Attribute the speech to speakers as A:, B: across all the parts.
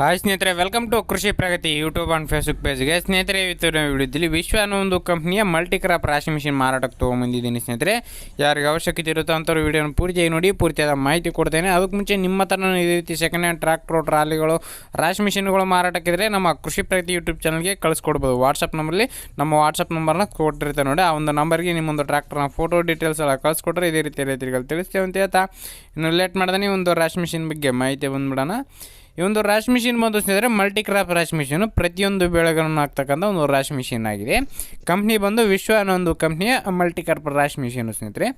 A: Hi ಸ್ನೇಹಿತರೆ welcome to Krishi Pragathi YouTube and Facebook ಪೇಜ್ಗೆ ಸ್ನೇಹಿತರೆ, ಇವತ್ತು ನಾವು ವಿಡಿಯೋದಲ್ಲಿ ವಿಶ್ವ ಅನ್ನೋ ಒಂದು ಕಂಪ್ನಿಯ ಮಲ್ಟಿ ಕ್ರಾಪ್ ರಾಶಿ ಮಿಷಿನ್ ಮಾರಾಟಕ್ಕೆ ತೊಗೊಂಬಂದಿದ್ದೀನಿ ಸ್ನೇಹಿತರೆ. ಯಾರಿಗೆ ಅವಶ್ಯಕತೆ ಇರುತ್ತೋ ಅಂಥವ್ರು ವಿಡಿಯೋನ ಪೂರ್ತಿಯಾಗಿ ನೋಡಿ, ಪೂರ್ತಿಯಾದ ಮಾಹಿತಿ ಕೊಡ್ತೇನೆ. ಅದಕ್ಕೆ ಮುಂಚೆ ನಿಮ್ಮ ಹತ್ರ ಇದೇ ರೀತಿ ಸೆಕೆಂಡ್ ಹ್ಯಾಂಡ್ ಟ್ರಾಕ್ಟ್ರು ಟ್ರಾಲಿಗಳು, ರಾಶಿ ಮಿಷಿನ್ಗಳು ಮಾರಾಟಕ್ಕಿದ್ರೆ ನಮ್ಮ ಕೃಷಿ ಪ್ರಗತಿ ಯೂಟ್ಯೂಬ್ ಚಾನಲ್ಗೆ ಕಳಿಸ್ಕೊಡ್ಬೋದು. ವಾಟ್ಸಪ್ ನಂಬರಲ್ಲಿ ನಮ್ಮ ವಾಟ್ಸಪ್ ನಂಬರ್ನ ಕೊಟ್ಟಿರ್ತಾರೆ ನೋಡಿ. ಆ ಒಂದು ನಂಬರ್ಗೆ ನಿಮ್ಮೊಂದು ಟ್ರಾಕ್ಟರ್ನ ಫೋಟೋ ಡೀಟೇಲ್ಸ್ ಎಲ್ಲ ಕಳಿಸ್ಕೊಟ್ರೆ ಇದೇ ರೀತಿ ರೈತರಿಗೆ ತಿಳಿಸ್ತೇವೆ ಅಂತ ಹೇಳ್ತಾ. ಇನ್ನು ಲೇಟ್ ಮಾಡ್ದೇನೆ ಒಂದು ರಾಶಿ ಮಿಷಿನ್ ಬಗ್ಗೆ ಮಾಹಿತಿ ಬಂದ್ಬಿಡೋಣ. ಈ ಒಂದು ರಾಶ್ ಮಿಷಿನ್ ಬಂದು ಸ್ನೇಹಿತರೆ ಮಲ್ಟಿ ಕ್ರಾಪ್ ರಾಶ್ ಮಿಷಿನು ಪ್ರತಿಯೊಂದು ಬೆಳೆಗಳನ್ನು ಹಾಕ್ತಕ್ಕಂಥ ಒಂದು ರಾಶ್ ಮಿಷಿನ್ ಆಗಿದೆ. ಕಂಪ್ನಿ ಬಂದು ವಿಶ್ವ ಅನ್ನೋ ಒಂದು ಕಂಪ್ನಿಯ ಮಲ್ಟಿ ಕ್ರಾಪ್ ರಾಶ್ ಮಿಷಿನು ಸ್ನೇಹಿತರೆ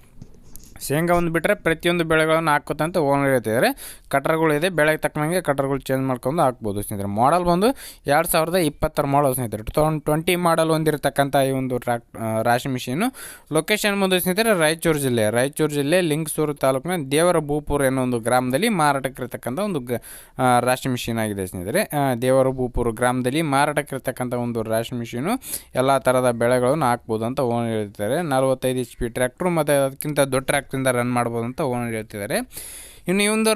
A: ಶೇಂಗಾ ಒಂದು ಬಿಟ್ಟರೆ ಪ್ರತಿಯೊಂದು ಬೆಳೆಗಳನ್ನು ಹಾಕೋತಂತ ಓನರ್ ಹೇಳ್ತಿದ್ದಾರೆ. ಕಟರ್ಗಳು ಇದೆ, ಬೆಳೆಗೆ ತಕ್ಕನಂಗೆ ಕಟರ್ಗಳು ಚೇಂಜ್ ಮಾಡ್ಕೊಂಡು ಹಾಕ್ಬೋದು ಸ್ನೇಹಿತರೆ. ಮಾಡಲ್ ಬಂದು ಎರಡು ಸಾವಿರದ ಇಪ್ಪತ್ತರ ಮಾಡಲ್ ಸ್ನೇಹಿತರೆ. ಟು ತೌಸಂಡ್ ಟ್ವೆಂಟಿ ಮಾಡಲ್ ಹೊಂದಿರತಕ್ಕಂಥ ಈ ಒಂದು ಟ್ರ್ಯಾಕ್ ರಾಶಿ ಮಿಷಿನು ಲೊಕೇಶನ್ ಬಂದು ಸ್ನೇಹಿತರೆ ರಾಯಚೂರು ಜಿಲ್ಲೆ. ರಾಯಚೂರು ಜಿಲ್ಲೆ ಲಿಂಗಸೂರು ತಾಲೂಕಿನ ದೇವರ ಭೂಪುರ ಅನ್ನೋ ಒಂದು ಗ್ರಾಮದಲ್ಲಿ ಮಾರಾಟಕ್ಕಿರ್ತಕ್ಕಂಥ ಒಂದು ರಾಶಿ ಮಿಷಿನ್ ಆಗಿದೆ ಸ್ನೇಹಿತರೆ. ದೇವರ ಭೂಪುರ ಗ್ರಾಮದಲ್ಲಿ ಮಾರಾಟಕ್ಕಿರ್ತಕ್ಕಂಥ ಒಂದು ರಾಶಿ ಮಿಷಿನು ಎಲ್ಲ ಥರದ ಬೆಳೆಗಳನ್ನು ಹಾಕ್ಬೋದು ಅಂತ ಓನರ್ ಹೇಳ್ತಿದ್ದಾರೆ. ನಲವತ್ತೈದು ಎಚ್ ಪಿ ಟ್ರ್ಯಾಕ್ಟ್ರು ಮತ್ತು ಅದಕ್ಕಿಂತ ದೊಡ್ಡ ಟ್ರ್ಯಾಕ್ಟ್ರಿಂದ ರನ್ ಮಾಡ್ಬೋದು ಅಂತ ಓನರ್ ಹೇಳ್ತಿದ್ದಾರೆ. ಇನ್ನು ಈ ಒಂದು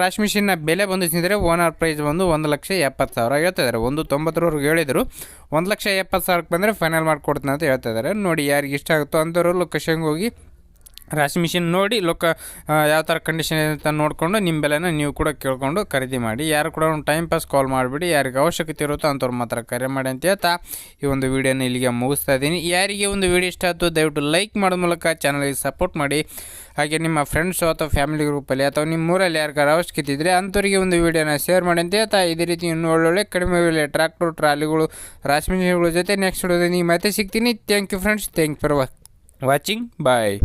A: ರಾಶಿ ಮಿಷಿನ್ನ ಬೆಲೆ ಬಂದು ತಿಂದರೆ ಓನರ್ ಪ್ರೈಸ್ ಬಂದು ಒಂದು ಲಕ್ಷ ಎಪ್ಪತ್ತು ಸಾವಿರ ಹೇಳ್ತಿದ್ದಾರೆ ಒಂದು ತೊಂಬತ್ತರವರೆಗೆ ಹೇಳಿದರು. ಒಂದು ಲಕ್ಷ ಎಪ್ಪತ್ತು ಸಾವಿರಕ್ಕೆ ಬಂದರೆ ಫೈನಲ್ ಮಾಡಿಕೊಡ್ತೀನಿ ಅಂತ ಹೇಳ್ತಾ ಇದ್ದಾರೆ. ನೋಡಿ ಯಾರಿಗೆ ಇಷ್ಟ ಆಗುತ್ತೋ ಅಂಥವ್ರು ಲೊಕೇಶನ್ಗೆ ಹೋಗಿ ರಾಶಿ ಮಿಷಿನ್ ನೋಡಿ ಲೊಕ ಯಾವ ಥರ ಕಂಡೀಷನ್ ಇದೆ ಅಂತ ನೋಡಿಕೊಂಡು ನಿಮ್ಮ ಬೆಲೆನ ನೀವು ಕೂಡ ಕೇಳ್ಕೊಂಡು ಖರೀದಿ ಮಾಡಿ. ಯಾರು ಕೂಡ ಒಂದು ಟೈಮ್ ಪಾಸ್ ಕಾಲ್ ಮಾಡಿಬಿಡಿ. ಯಾರಿಗೆ ಅವಶ್ಯಕತೆ ಇರುತ್ತೋ ಅಂಥವ್ರು ಮಾತ್ರ ಕರೆ ಮಾಡಿ ಅಂತ ಹೇಳ್ತಾ ಈ ಒಂದು ವಿಡಿಯೋನ ಇಲ್ಲಿಗೆ ಮುಗಿಸ್ತಾ ಇದ್ದೀನಿ. ಯಾರಿಗೆ ಒಂದು ವಿಡಿಯೋ ಇಷ್ಟ ಆಯ್ತು ದಯವಿಟ್ಟು ಲೈಕ್ ಮಾಡೋ ಮೂಲಕ ಚಾನಲಿಗೆ ಸಪೋರ್ಟ್ ಮಾಡಿ. ಹಾಗೆ ನಿಮ್ಮ ಫ್ರೆಂಡ್ಸು ಅಥವಾ ಫ್ಯಾಮಿಲಿ ಗ್ರೂಪಲ್ಲಿ ಅಥವಾ ನಿಮ್ಮ ಊರಲ್ಲಿ ಯಾರಿಗಾರು ಅವಶ್ಯಕತೆ ಇದ್ದರೆ ಅಂಥವ್ರಿಗೆ ಒಂದು ವಿಡಿಯೋನ ಶೇರ್ ಮಾಡಿ ಅಂತ ಹೇಳ್ತಾ ಇದೇ ರೀತಿ ಇನ್ನೂ ಒಳ್ಳೊಳ್ಳೆ ಕಡಿಮೆ ಬೆಲೆ ಟ್ರ್ಯಾಕ್ಟರ್ ಟ್ರಾಲಿಗಳು, ರಾಶಿ ಮಿಷಿನ್ಗಳ ಜೊತೆ ನೆಕ್ಸ್ಟ್ ನೀವು ಮತ್ತೆ ಸಿಗ್ತೀನಿ. Thank you friends thank for watching bye